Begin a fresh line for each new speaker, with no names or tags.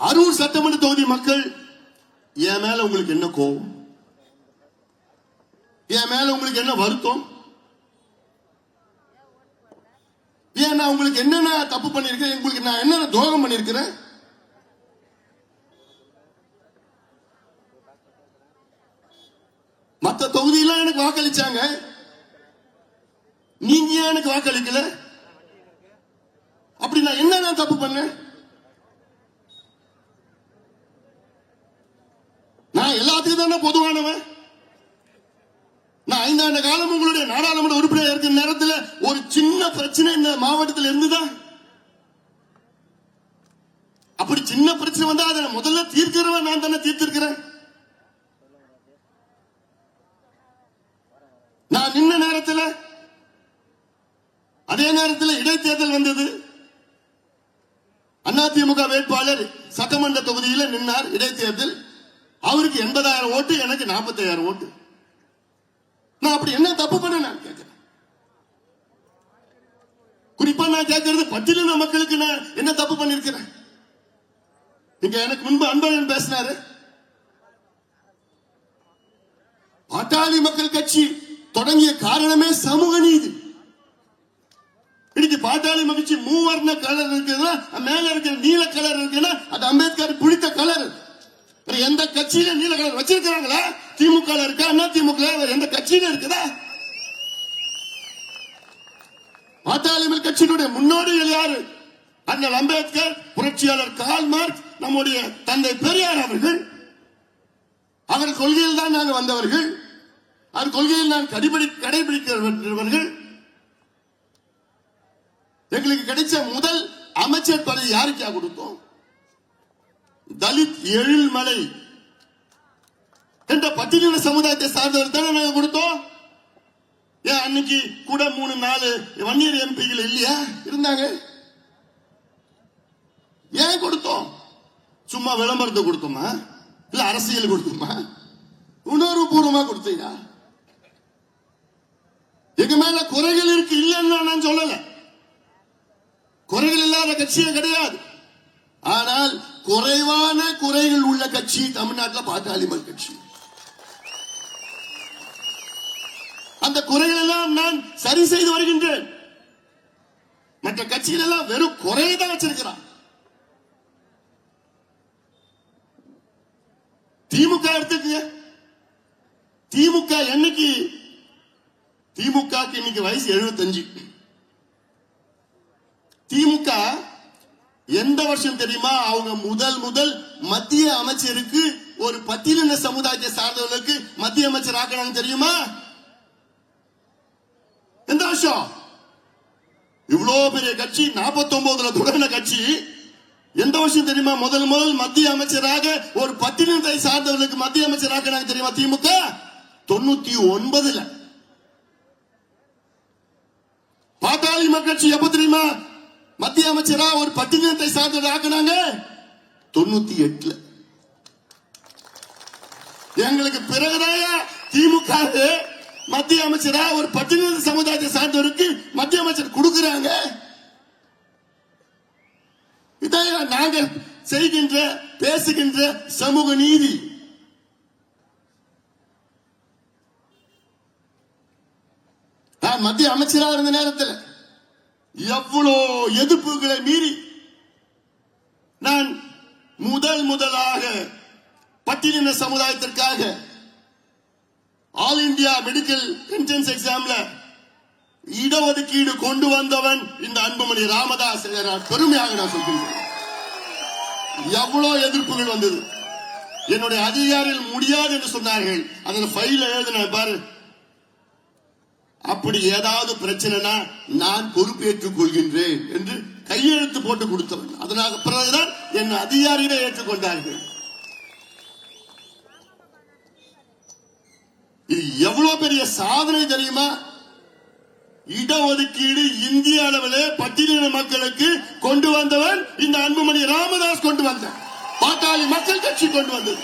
அரூர் சட்டமன்ற தொகுதி மக்கள் என் மேல உங்களுக்கு என்ன கோபம்? என் மேல உங்களுக்கு என்ன வருத்தம்? ஏன் நான் உங்களுக்கு என்னென்ன தப்பு பண்ணிருக்கேன் உங்களுக்கு நான் என்னென்ன துரோகம் பண்ணிருக்கிறேன் மத்த தொகுதியெல்லாம் எனக்கு வாக்களிச்சாங்க. நீங்க ஏன் எனக்கு வாக்களிக்கல? அப்படி நான் என்ன நான் தப்பு பண்ணேன் நான் எல்லாத்துக்கும் தானே பொதுவானவன். நான் ஐந்தாண்டு காலம் உங்களுடைய நாடாளுமன்ற உறுப்பினர் இருக்கிற நேரத்தில் ஒரு சின்ன பிரச்சனை இந்த மாவட்டத்தில் இருந்துதான் அப்படி சின்ன பிரச்சனை வந்தா அதை முதல்ல தீர்க்கிறவன் நான் தானே தீர்த்திருக்கிறேன். நான் நின்ன நேரத்தில் அதே நேரத்தில் இடைத்தேர்தல் வந்தது. அதிமுக வேட்பாளர் சட்டமன்ற தொகுதியில் நின்னார் இடைத்தேர்தல். அவருக்கு எண்பதாயிரம் ஓட்டு எனக்கு நாற்பத்தாயிரம் ஓட்டு. நான் அப்படி என்ன தப்பு பண்ண நான் கேட்கிறேன். குறிப்பா நான் கேட்கறது பட்டியலின மக்களுக்கு நான் என்ன தப்பு பண்ணிருக்கிறேன் இங்க எனக்கு முன்பு அன்பழகன் பேசினாரு. பாட்டாளி மக்கள் கட்சி தொடங்கிய காரணமே சமூக நீதி. இன்னைக்கு பாட்டாளி மகிழ்ச்சி மூவர்ண கலர் இருக்குதுன்னா மேல இருக்கிற நீல கலர் இருக்குன்னா அது அம்பேத்கர் பிடித்த கலர். எந்த கட்சியில நீல கலர் வச்சிருக்கிறாங்களா? திமுக இருக்க? இருக்கா அண்ணா திமுக எந்த கட்சியில இருக்குதா? பாட்டாளி கட்சியினுடைய முன்னோடிகள் யாரு? அண்ணல் அம்பேத்கர் புரட்சியாளர் கால் மார்க் நம்முடைய தந்தை பெரியார் அவர்கள். அவர் கொள்கையில் தான் நாங்கள் வந்தவர்கள். அவர் கொள்கையில் நான் கடைபிடி கடைபிடிக்கிறவர்கள். எங்களுக்கு கிடைச்ச முதல் அமைச்சர் பதவி யாருக்கா கொடுத்தோம்? தலித் எழில்மலை என்ற பட்டியலின சமுதாயத்தை சார்ந்தவர் தானே நாங்க கொடுத்தோம்? ஏன் அன்னைக்கு கூட மூணு நாலு வன்னியர் எம்பிகள் இல்லையா? இருந்தாங்க. ஏன் கொடுத்தோம்? சும்மா விளம்பரத்தை கொடுத்தோமா? இல்ல அரசியல் கொடுத்தோமா? உணர்வு பூர்வமா கொடுத்தீங்க. எங்க மேல குறைகள் இருக்கு இல்லைன்னு நான் சொல்லல. குறைகள் இல்லாத கட்சியே கிடையாது. ஆனால் குறைவான குறைகள் உள்ள கட்சி தமிழ்நாட்டில் பாட்டாளி கட்சி. அந்த குறைகள் எல்லாம் நான் சரி செய்து வருகின்றேன். மற்ற கட்சிகள் எல்லாம் வெறும் குறையை தான் வச்சிருக்கிறான். திமுக எடுத்துக்கங்க. திமுக என்னைக்கு திமுக இன்னைக்கு வயசு 75 திமுக எந்த வருஷம் தெரியுமா? அவங்க முதல் முதல் மத்திய அமைச்சருக்கு ஒரு பட்டியலின சமுதாயத்தை சார்ந்தவர்களுக்கு மத்திய அமைச்சர் ஆக்கணும் தெரியுமா? எந்த வருஷம்? இவ்வளவு பெரிய கட்சி 49 தொடங்கின கட்சி எந்த வருஷம் தெரியுமா? முதல் முதல் மத்திய அமைச்சராக ஒரு பட்டியலினத்தை சார்ந்தவர்களுக்கு மத்திய அமைச்சராக தெரியுமா திமுக? தொண்ணூத்தி ஒன்பதுல. பாட்டாளி மக்கள் கட்சி எப்ப தெரியுமா? மத்திய அமைச்சரா ஒரு பட்டியலினத்தை சார்ந்தது ஆக்குனாங்க? தொண்ணூத்தி எட்டுல எங்களுக்கு பிறகுதான் திமுக மத்திய அமைச்சரா ஒரு பட்டியலின சமுதாயத்தை சார்ந்தவருக்கு மத்திய அமைச்சர் கொடுக்கிறாங்க. இதான் நாங்க செய்கின்ற பேசுகின்ற சமூக நீதி. நான் மத்திய அமைச்சராக இருந்த நேரத்தில் எவ்வளோ எதிர்ப்புகளை மீறி நான் முதல் முதலாக பட்டியலின சமுதாயத்திற்காக ஆல் இந்தியா மெடிக்கல் என்ட்ரன்ஸ் எக்ஸாம்ல இடஒதுக்கீடு கொண்டு வந்தவன் இந்த அன்புமணி ராமதாஸ் நான் பெருமையாக நான் சொல்கிறேன் எவ்வளவு எதிர்ப்புகள் வந்தது. என்னுடைய அதிகாரிகள் முடியாது என்று சொன்னார்கள். அதில் ஃபைல எழுதின பாரு. அப்படி ஏதாவது பிரச்சனைனா நான் பொறுப்பேற்றுக் கொள்கின்றேன் என்று கையெழுத்து போட்டு கொடுத்தவன். அதனால பிறகுதான் என் அதிகாரிகளை ஏற்றுக்கொண்டார்கள். இது எவ்வளவு பெரிய சாதனை தெரியுமா? இடஒதுக்கீடு இந்திய அளவிலே பட்டியலின மக்களுக்கு கொண்டு வந்தவன் இந்த அன்புமணி ராமதாஸ் கொண்டு வந்த பாட்டாளி மக்கள் கட்சி கொண்டு வந்தது.